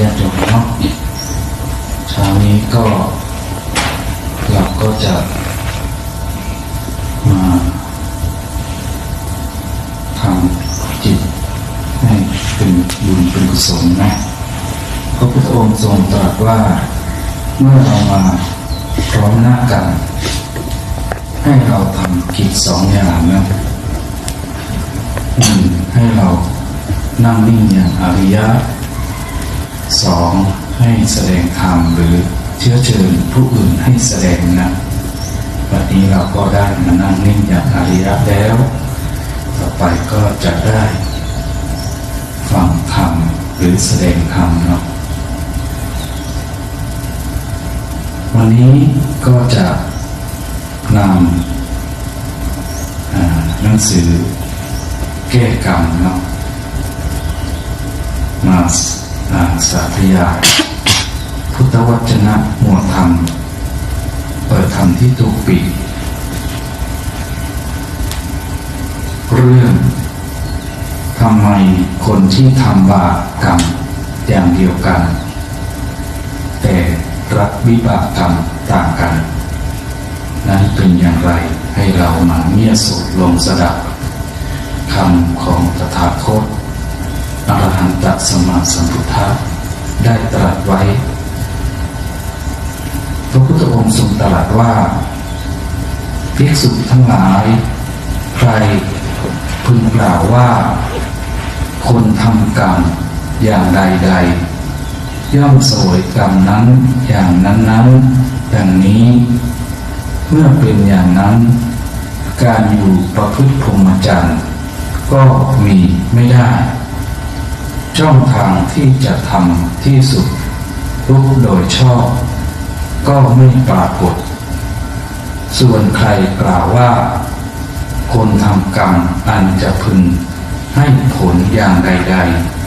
ญาติโยมเนาะเช้านี้ก็เราก็จะมาทำจิตให้เป็นบุญเป็นกุศลนะพระพุทธองค์ทรงตรัสว่าเมื่อเรามาพร้อมหน้ากัน ให้เราทำกิจสองอย่างนะหนึ่งให้เรานั่งนิ่งอย่างอริยะ สองให้แสดงธรรมหรือเชื้อเชิญผู้อื่นให้แสดงนะวันนี้เราก็ได้มานั่งนิ่งอย่างอริยะแล้ว ต่อไปก็จะได้ฟังธรรมหรือแสดงธรรมเนาะวันนี้ก็จะนำหนังสือแก้กรรมเนาะมา อ่าสาธยา พุทธวจนะหมวดธรรม เปิดธรรมที่ตุกปีเรื่องทำไมคนที่ทำบาปกรรมอย่างเดียวกัน แต่รับวิบากกรรมต่างกัน นั้นเป็นอย่างไรให้เรามาเงียสดลงสดับคำของตถาคต อรหันตสมมาสัมพุทธะได้ตรัสไว้ พระพุทธองค์ทรงตรัสว่าภิกษุทั้งหลาย ใครพึงกล่าวว่า คนทำกรรมอย่างใดๆย่อมสวยกรรมนั้นอย่างนั้นๆดังนี้ เมื่อเป็นอย่างนั้น การอยู่ประพฤติพรหมจรรย์ก็มีไม่ได้ ช่องทางที่จะทำที่สุดรู้โดยชอบ ก็ไม่ปรากฏ ส่วนใครกล่าวว่า คนทำกรรมอันจะพึง ให้ผลอย่างใด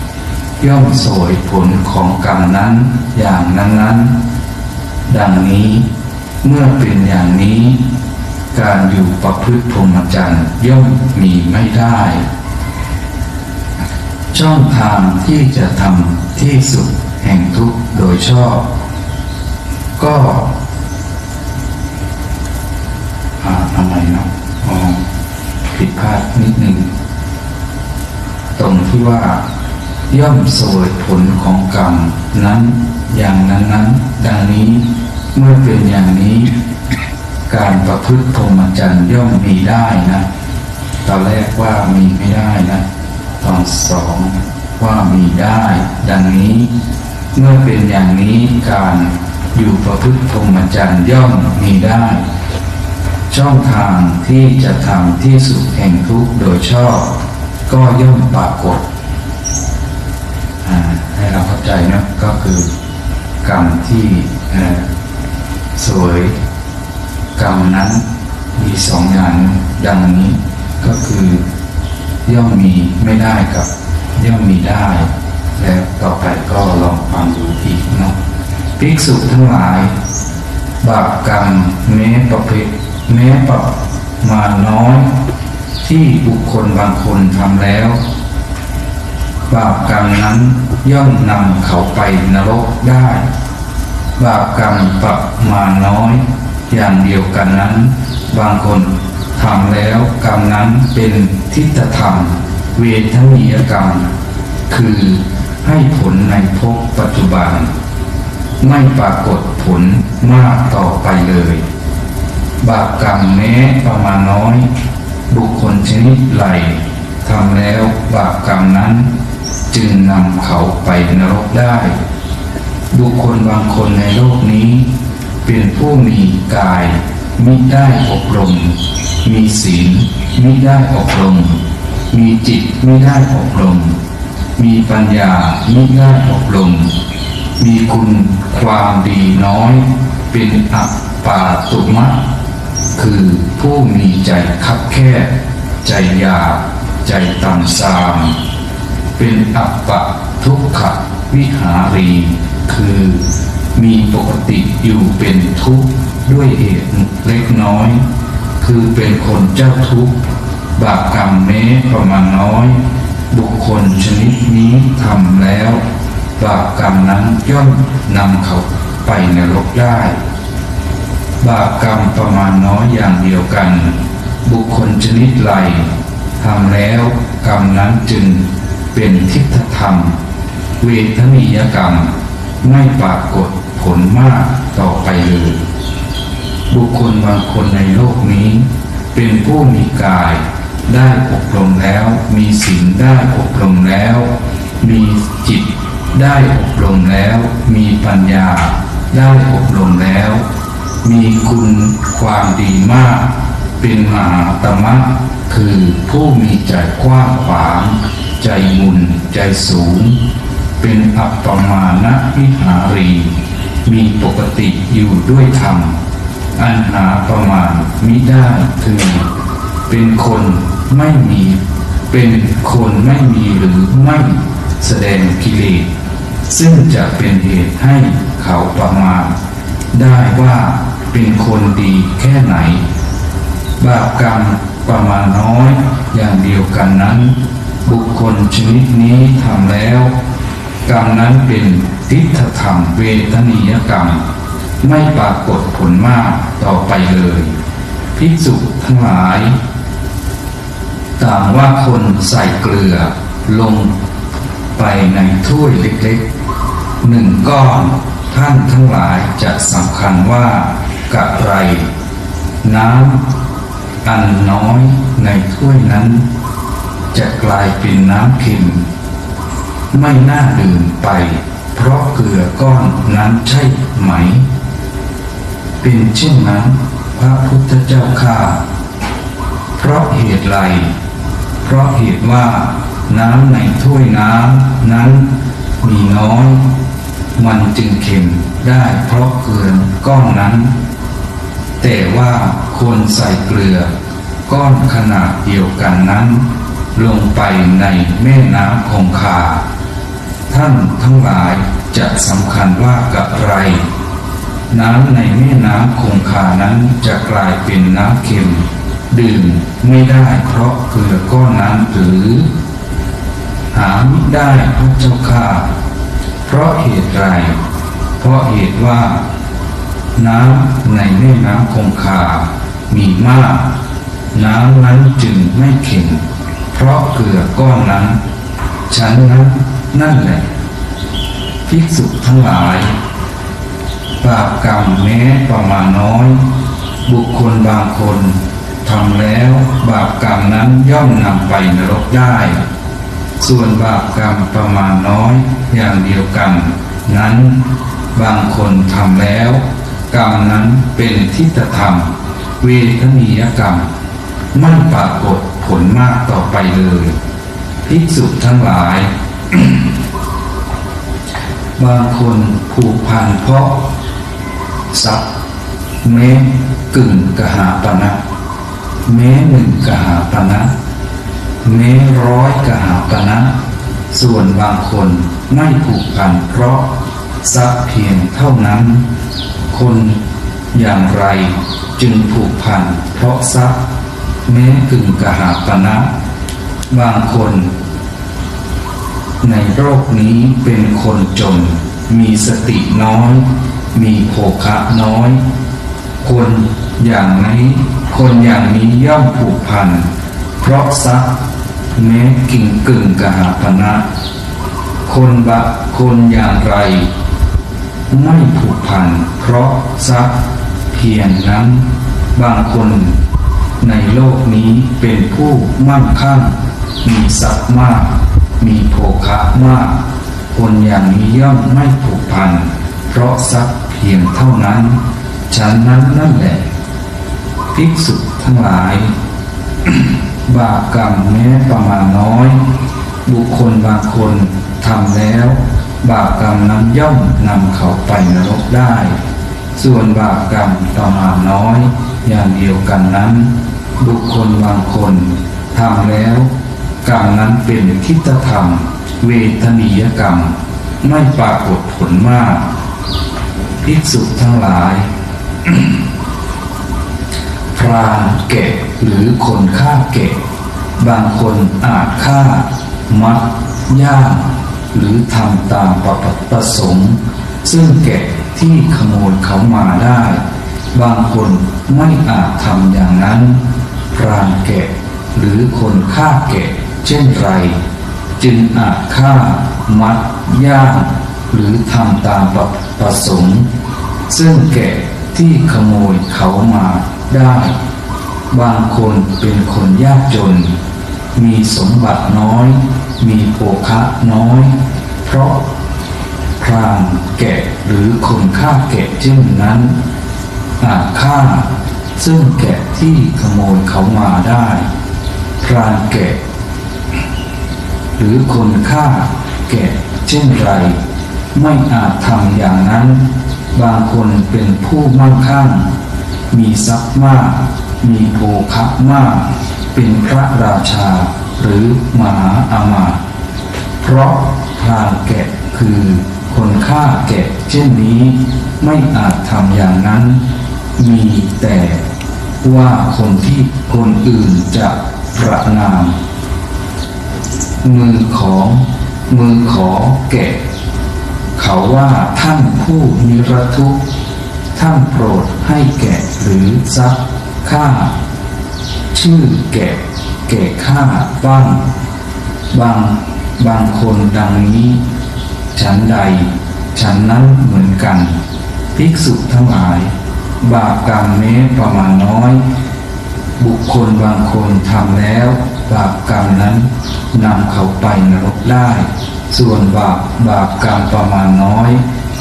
ๆ ย่อมโสวยผลของกรรมนั้นอย่างนั้นๆ ดังนี้เมื่อเป็นอย่างนี้ การอยู่ประพฤติพรหมจรรย์ย่อมมีไม่ได้ ช่องทางที่จะทำที่สุดแห่งทุกโดยชอบ ก็อ่าทำไมเนาะอ๋อผิดพลาดนิดหนึ่ง ตรงที่ว่า ย่อมสวยผลของกรรมนั้นอย่างนั้นนั้น ดังนี้เมื่อเป็นอย่างนี้ การประพฤติพรหมจรรย์ย่อมมีได้นะ ตอนแรกว่ามีไม่ได้นะ ตอนสองว่ามีได้ดังนี้ เมื่อเป็นอย่างนี้การอยู่ประพฤติพรหมจรรย์ย่อมมีได้ ช่องทางที่จะทำที่สุดแห่งทุกโดยชอบ ก็ย่อมปรากฏให้เราเข้าใจนะก็คือกรรมที่สวยกรรมนั้นมีสองอย่างดังนี้ก็คือ ย่อมมีไม่ได้กับ ย่อมมีได้ แล้วต่อไปก็ลองฟังดูอีกเนาะภิกษุทั้งหลาย บาปกรรมแม้ประเภทแม้ประมาณน้อย ที่บุคคลบางคนทำแล้ว บาปกรรมนั้นย่อมนำเขาไปนรกได้ บาปกรรมประมาณน้อย อย่างเดียวกันนั้น บางคน ทำแล้วกรรมนั้นเป็นทิฏฐธรรม เวทนียกรรม คือให้ผลในภพปัจจุบัน ไม่ปรากฏผลมากต่อไปเลย บาปกรรมแม้ประมาณน้อย บุคคลชนิดไหลทำแล้วบาปกรรมนั้น จึงนำเขาไปนรกได้ บุคคลบางคนในโลกนี้ เป็นผู้มีกายมิได้อบรม มีศีลมิได้อบรม มีจิตไม่ได้อบรม มีปัญญามิได้อบรม มีคุณความดีน้อย เป็นอัปปาตุมะ คือผู้มีใจคับแคบใจหยาใจต่ำทราม เป็นอัปปะทุกขวิหารี คือมีปกติอยู่เป็นทุกข์ด้วยเหตุเล็กน้อย คือเป็นคนเจ้าทุกข์บาปกรรมแม้ประมาณน้อย บุคคลชนิดนี้ทำแล้ว บาปกรรมนั้นย่อมนำเขาไปนรกได้ บาปกรรมประมาณน้อยอย่างเดียวกัน บุคคลชนิดไรทำแล้วกรรมนั้นจึงเป็นทิฏฐธรรม เวทนียกรรม ไม่ปรากฏผลมากต่อไปเลย บุคคลบางคนในโลกนี้ เป็นผู้มีกาย ได้อบรมแล้ว มีศีลได้อบรมแล้ว มีจิตได้อบรมแล้ว มีปัญญา ได้อบรมแล้ว มีคุณความดีมาก เป็นมหาตมะคือผู้มีใจกว้างขวาง ใจบุญใจสูง เป็นอัปปมาณวิหารี มีปกติอยู่ด้วยธรรม อันหาประมาณมิได้คือเป็นคนไม่มี เป็นคนไม่มีหรือไม่แสดงกิเลสซึ่งจะเป็นเหตุให้เขาประมาณ ได้ว่าเป็นคนดีแค่ไหน บาปกรรมประมาณน้อยอย่างเดียวกันนั้น บุคคลชนิดนี้ทำแล้ว กรรมนั้นเป็นทิฏฐธรรมเวทนียกรรม ไม่ปรากฏผลมากต่อไปเลยภิกษุทั้งหลาย ต่างว่าคนใส่เกลือลงไปในถ้วยเล็กๆหนึ่งก้อนท่านทั้งหลายจะสำคัญว่ากะไร น้ำอันน้อยในถ้วยนั้น จะกลายเป็นน้ำเค็มไม่น่าดื่มไป เพราะเกลือก้อนนั้นใช่ไหม เป็นเช่นนั้นพระพุทธเจ้าข้าเพราะเหตุไร เพราะเหตุว่าน้ำในถ้วยน้ำนั้นมีน้อย มันจึงเค็มได้เพราะเกลือก้อนนั้น แต่ว่าควรใส่เกลือ ก้อนขนาดเดียวกันนั้น ลงไปในแม่น้ำคงคา ท่านทั้งหลายจะสำคัญว่ากับไร น้ำในแม่น้ำคงคานั้นจะกลายเป็นน้ำเค็ม ดื่มไม่ได้เพราะเกลือก้อนนั้นหรือ หาไม่ได้พระเจ้าข้าเพราะเหตุไรเพราะเหตุว่า น้ำในแม่น้ำคงคา มีมาก น้ำนั้นจึงไม่เค็มเพราะเกลือก้อนนั้น ฉันนั้นนั่นแหละภิกษุทั้งหลาย บาปกรรมแม้ประมาณน้อย บุคคลบางคนทำแล้วบาปกรรมนั้นย่อมนำไปนรกได้ ส่วนบาปกรรมประมาณน้อยอย่างเดียวกัน นั้นบางคนทำแล้ว กรรมนั้นเป็นทิฏฐธรรม เวทนียกรรม ไม่ปรากฏผลมากต่อไปเลยภิกษุทั้งหลาย บางคนผูกพันเพราะ ทรัพย์ แม้กึ่งกหาปณะแม้หนึ่งกหาปณะแม้ร้อยกหาปณะส่วนบางคนไม่ผูกพันเพราะทรัพย์เพียงเท่านั้น คนอย่างไรจึงผูกพันเพราะทรัพย์ แม้กึ่งกหาปณะบางคน ในโลกนี้เป็นคนจนมีสติน้อย มีโภคะน้อย คนอย่างนี้คนอย่างนี้ย่อมผูกพัน เพราะทรัพย์แม้กิ่งกึ่งกหาปณะคนบะคนอย่างไร ไม่ผูกพัน เพราะทรัพย์เพียงนั้น บางคนในโลกนี้เป็นผู้มั่งคั่งมีทรัพย์มาก มีโภคะมาก คนอย่างนี้ย่อมไม่ผูกพัน เพราะทรัพย์ พียงเท่านั้นฉันนั้นนั่นแหละภิกษุทั้งหลาย บาปกรรมแม้ประมาณน้อย บุคคลบางคนทำแล้ว บาปกรรมนั้นย่อมนำเขาไปนรกได้ ส่วนบาปกรรมประมาณน้อย อย่างเดียวกันนั้น บุคคลบางคนทำแล้วกรรมนั้นเป็นทิฏฐธรรม เวทนียกรรม ไม่ปรากฏผลมาก ภิกษุทั้งหลาย พรานแกะหรือคนฆ่าแกะ บางคนอาจฆ่า มัด ย่างหรือทำตามประประสงค์ ซึ่งแกะที่ขโมยเขามาได้ บางคนไม่อาจทำอย่างนั้น พรานแกะหรือคนฆ่าแกะเช่นไร จึงอาจฆ่า มัด ย่าง หรือทำตามประประสงค์ ซึ่งแกะที่ขโมยเขามาได้ บางคนเป็นคนยากจน มีสมบัติน้อย มีโภคะน้อย เพราะพรานแกะหรือคนฆ่าแกะเช่นนั้นอาจฆ่า ซึ่งแกะที่ขโมยเขามาได้ พรานแกะ หรือคนฆ่าแกะเช่นไร ไม่อาจทำอย่างนั้น บางคนเป็นผู้มั่งคั่ง มีทรัพย์มาก มีโภคะมาก เป็นพระราชาหรือมหาอามาตย์เพราะพรานแกะคือคนฆ่าแกะเช่นนี้ไม่อาจทำอย่างนั้น มีแต่ว่าคนที่คนอื่นจะประนาม มือของมือขอแกะ เขาว่าท่านผู้นิรทุกข์ท่านโปรดให้แกะหรือซักข้าชื่อแกะแกะข้าบ้างบางบางคนดังนี้ ฉันใด ฉันนั้นเหมือนกัน ภิกษุทั้งหลาย บาปกรรมแม้ประมาณน้อย บุคคลบางคนทำแล้ว บาปกรรมนั้นนำเขาไปนรกได้ ส่วนบาปบาปกรรมประมาณน้อย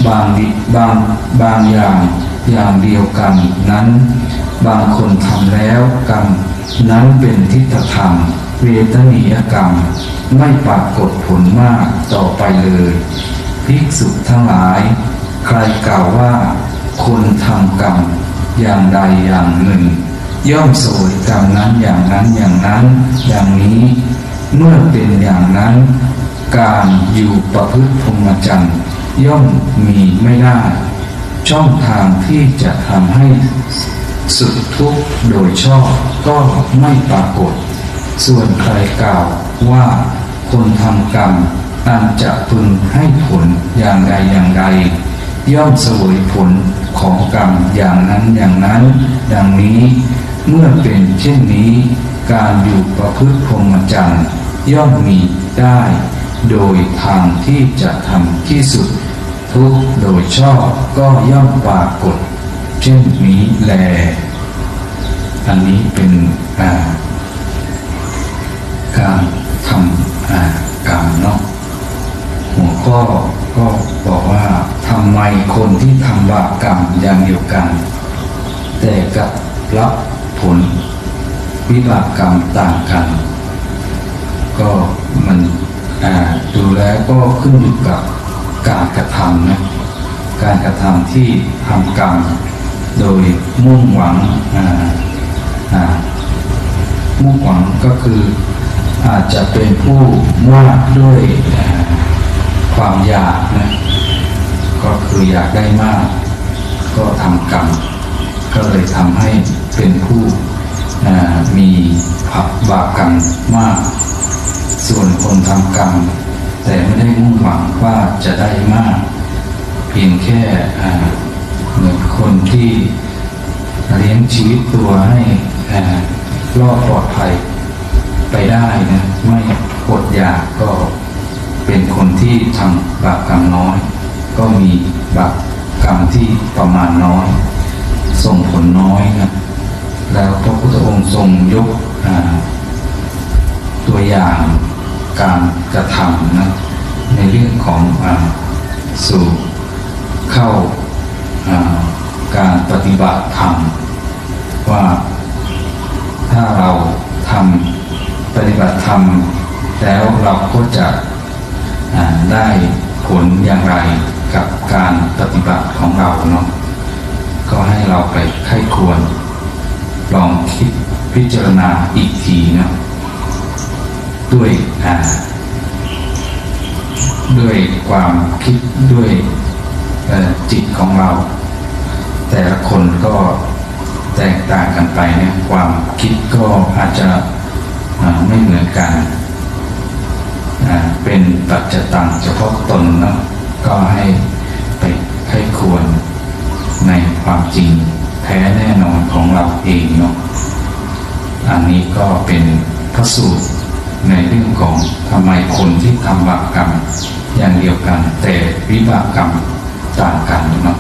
บางดิบางบางอย่างอย่างเดียวกันนั้น บางคนทำแล้วกรรมนั้นเป็นทิฏฐธรรม เวทนียกรรม ไม่ปรากฏผลมากต่อไปเลยภิกษุทั้งหลาย ใครกล่าวว่า คนทำกรรมอย่างใดอย่างหนึ่ง ย่อมสวยกรรมนั้นอย่างนั้นอย่างนั้น อย่างนี้ เมื่อเป็นอย่างนั้น การอยู่ประพฤติพรหมจรรย์ย่อมมีไม่ได้ ช่องทางที่จะทำให้สุดทุกข์โดยชอบก็ไม่ปรากฏ ส่วนใครกล่าวว่าคนทำกรรมอันจะพึงให้ผลอย่างใดอย่างใด ย่อมเสวยผลของกรรมอย่างนั้นอย่างนั้น ดังนี้เมื่อเป็นเช่นนี้ การอยู่ประพฤติพรหมจรรย์ย่อมมีได้ โดยทางที่จะทำที่สุด ทุกโดยชอบก็ย่อมปรากฏเช่นนี้แล อันนี้เป็นาการทำอ่ากรรมเนาะหัวข้อก็บอกว่าทำไมคนที่ทำบาปกรรมอย่างเดียวกัน แต่กับรับผลวิบากกรรมต่างกัน ก็มัน ดูแล้วก็ขึ้นอยู่กับการกระทำนะการกระทำที่ทำกรรมโดยมุ่งหวังมุ่งหวังก็คืออาจจะเป็นผู้มากด้วยความอยากนะก็คืออยากได้มาก ก็ทำกรรม ก็เลยทำให้เป็นผู้มีผับบาปกรรมมาก ส่วนคนทำกรรม แต่ไม่ได้มุ่งหวังว่าจะได้มาก เพียงแค่เหมือนคนที่เลี้ยงชีวิตตัวให้ล่อรอดปลอดภัยไปได้นะไม่อดอยากก็เป็นคนที่ทำบาปกรรมน้อย ก็มีบาปกรรมที่ประมาณน้อย ส่งผลน้อยนะแล้วพระพุทธองค์ทรงยกตัวอย่าง การกระทำนะในเรื่องของอสู่เข้าการปฏิบัติธรรมว่าถ้าเราทำปฏิบัติธรรมแล้วเราก็จะได้ผลอย่างไรกับการปฏิบัติของเราเนาะก็ให้เราไปไข้ควร ลองคิดพิจารณาอีกทีเนาะ ด้วยอ่าด้วยความคิดด้วยจิตของเรา แต่ละคนก็แตกต่างกันไปเนี่ยความคิดก็อาจจะไม่เหมือนกันอ่าเป็นปัจจตังเฉพาะตนเนาะก็ให้ไปให้ควรในความจริงแท้แน่นอนของเราเองเนาะอันนี้ก็เป็นพระสูตร ในเรื่องของทำไมคนที่ทำบาปกรรมอย่างเดียวกัน แต่วิบากกรรมต่างกันเนาะ